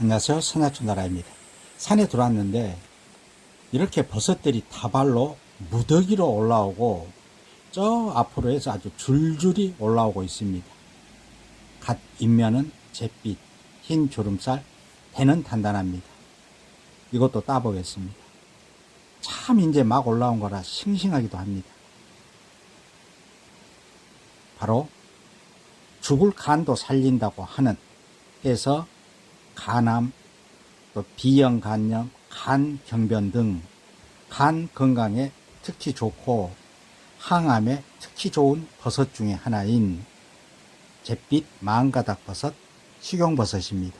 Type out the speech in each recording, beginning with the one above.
안녕하세요. 선야촌나라입니다. 산에 들어왔는데 이렇게 버섯들이 다발로 무더기로 올라오고 저 앞으로 해서 아주 줄줄이 올라오고 있습니다. 갓 인면은 잿빛, 흰 주름살, 대는 단단합니다. 이것도 따보겠습니다. 참 이제 막 올라온 거라 싱싱하기도 합니다. 바로 죽을 간도 살린다고 하는 해서 간암, 또 비형 간염, 간 경변 등 간 건강에 특히 좋고 항암에 특히 좋은 버섯 중에 하나인 잿빛 마음가닥 버섯, 식용버섯입니다.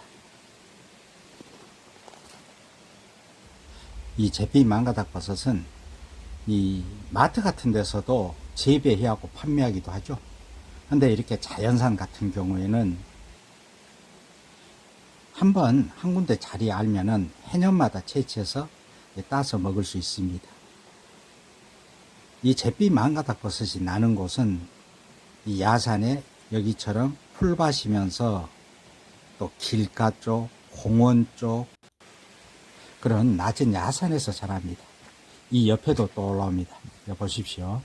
이 잿빛 마음가닥 버섯은 이 마트 같은 데서도 재배하고 판매하기도 하죠. 근데 이렇게 자연산 같은 경우에는 한 번 한 군데 자리 알면은 해년마다 채취해서 따서 먹을 수 있습니다. 이 잿빛 망가닥 버섯이 나는 곳은 이 야산에 여기처럼 풀밭이면서 또 길가 쪽, 공원 쪽 그런 낮은 야산에서 자랍니다. 이 옆에도 또 올라옵니다. 보십시오.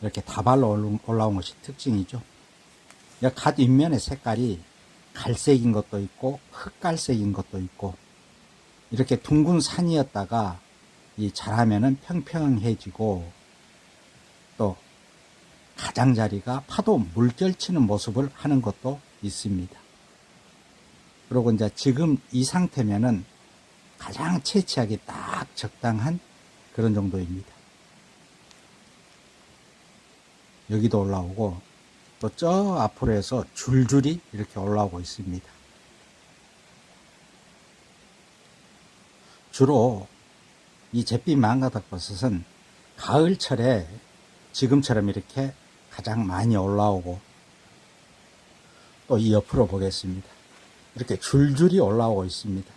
이렇게 다발로 올라온 것이 특징이죠. 갓 윗면의 색깔이 갈색인 것도 있고 흑갈색인 것도 있고 이렇게 둥근 산이었다가 이 자라면은 평평해지고 또 가장자리가 파도 물결치는 모습을 하는 것도 있습니다. 그리고 이제 지금 이 상태면은 가장 채취하기 딱 적당한 그런 정도입니다. 여기도 올라오고 또 저 앞으로 해서 줄줄이 이렇게 올라오고 있습니다. 주로 이 잿빛 망가닥 버섯은 가을철에 지금처럼 이렇게 가장 많이 올라오고 또 이 옆으로 보겠습니다. 이렇게 줄줄이 올라오고 있습니다.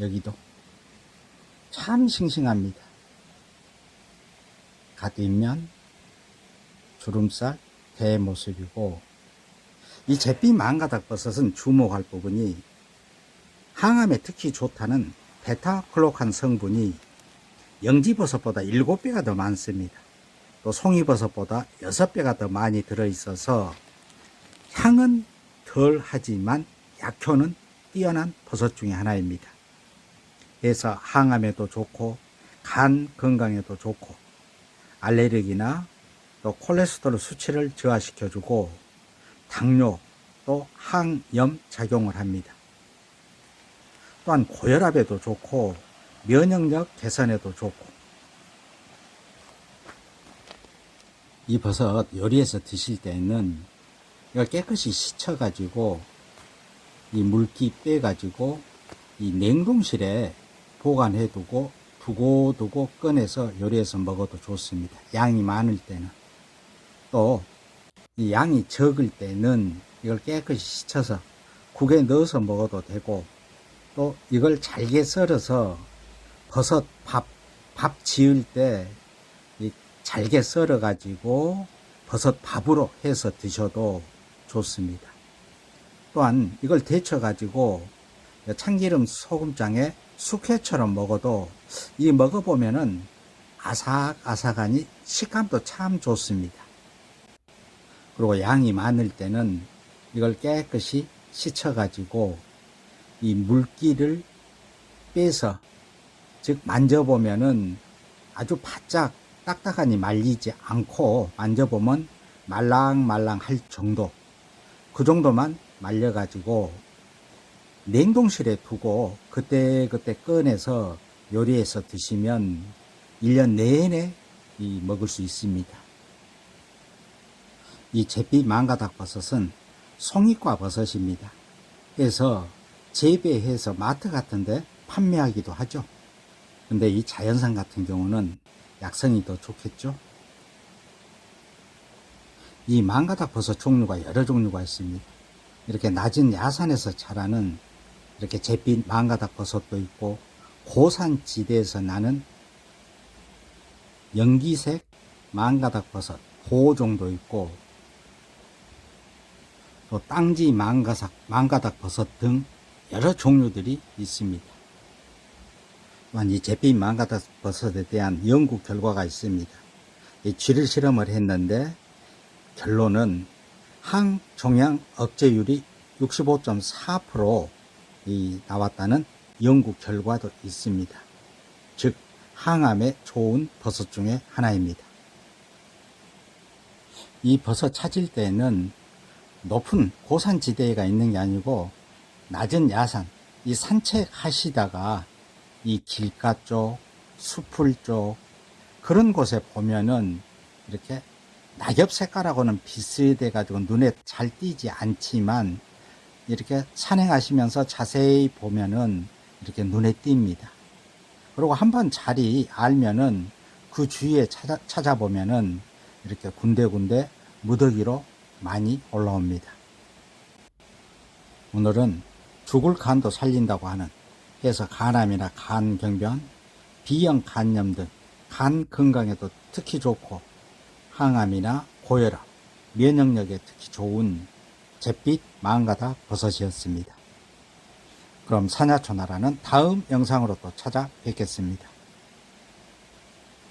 여기도 참 싱싱합니다. 갓뒷면 주름살 대 모습이고 이 잿빛 망가닥 버섯은 주목할 부분이 항암에 특히 좋다는 베타클로칸 성분이 영지버섯보다 7배가 더 많습니다. 또 송이버섯보다 6배가 더 많이 들어있어서 향은 덜 하지만 약효는 뛰어난 버섯 중에 하나입니다. 그래서 항암에도 좋고 간 건강에도 좋고 알레르기나 또 콜레스테롤 수치를 저하시켜주고 당뇨 또 항염 작용을 합니다. 또한 고혈압에도 좋고 면역력 개선에도 좋고 이 버섯 요리해서 드실 때는 이걸 깨끗이 씻어가지고 이 물기 빼 가지고 이 냉동실에 보관해 두고 두고두고 꺼내서 요리해서 먹어도 좋습니다. 양이 많을 때는 또 이 양이 적을 때는 이걸 깨끗이 씻어서 국에 넣어서 먹어도 되고 또 이걸 잘게 썰어서 버섯 밥, 밥 지을 때이 잘게 썰어 가지고 버섯 밥으로 해서 드셔도 좋습니다. 또한 이걸 데쳐 가지고 참기름 소금장에 숙회처럼 먹어도 이 먹어보면은 아삭아삭하니 식감도 참 좋습니다. 그리고 양이 많을 때는 이걸 깨끗이 씻어 가지고 이 물기를 빼서 즉 만져보면은 아주 바짝 딱딱하니 말리지 않고 만져보면 말랑말랑 할 정도 그 정도만 말려 가지고 냉동실에 두고 그때그때 꺼내서 요리해서 드시면 1년 내내 이 먹을 수 있습니다. 이 잿빛 망가닥 버섯은 송이과 버섯입니다. 그래서 재배해서 마트 같은데 판매하기도 하죠. 근데 이 자연산 같은 경우는 약성이 더 좋겠죠. 이 망가닥 버섯 종류가 여러 종류가 있습니다. 이렇게 낮은 야산에서 자라는 이렇게 잿빛 망가닥 버섯도 있고 고산 지대에서 나는 연기색 망가닥 버섯 고종도 있고 또 땅지 망가삭, 망가닥 버섯 등 여러 종류들이 있습니다. 또한 이 잿빛 망가다 버섯에 대한 연구 결과가 있습니다. 이 쥐를 실험을 했는데 결론은 항종양 억제율이 65.4%이 나왔다는 연구 결과도 있습니다. 즉 항암에 좋은 버섯 중에 하나입니다. 이 버섯 찾을 때는 높은 고산지대가 있는 게 아니고 낮은 야산, 이 산책하시다가 이 길가 쪽, 수풀 쪽 그런 곳에 보면은 이렇게 낙엽 색깔하고는 비슷해 가지고 눈에 잘 띄지 않지만 이렇게 산행하시면서 자세히 보면은 이렇게 눈에 띕니다. 그리고 한 번 자리 알면은 그 주위에 찾아, 찾아보면은 이렇게 군데군데 무더기로 많이 올라옵니다. 오늘은 죽을 간도 살린다고 하는 해서 간암이나 간경변, 비형 간염 등 간 건강에도 특히 좋고 항암이나 고혈압, 면역력에 특히 좋은 잿빛 망가다 버섯이었습니다. 그럼 사냐초나라는 다음 영상으로 또 찾아뵙겠습니다.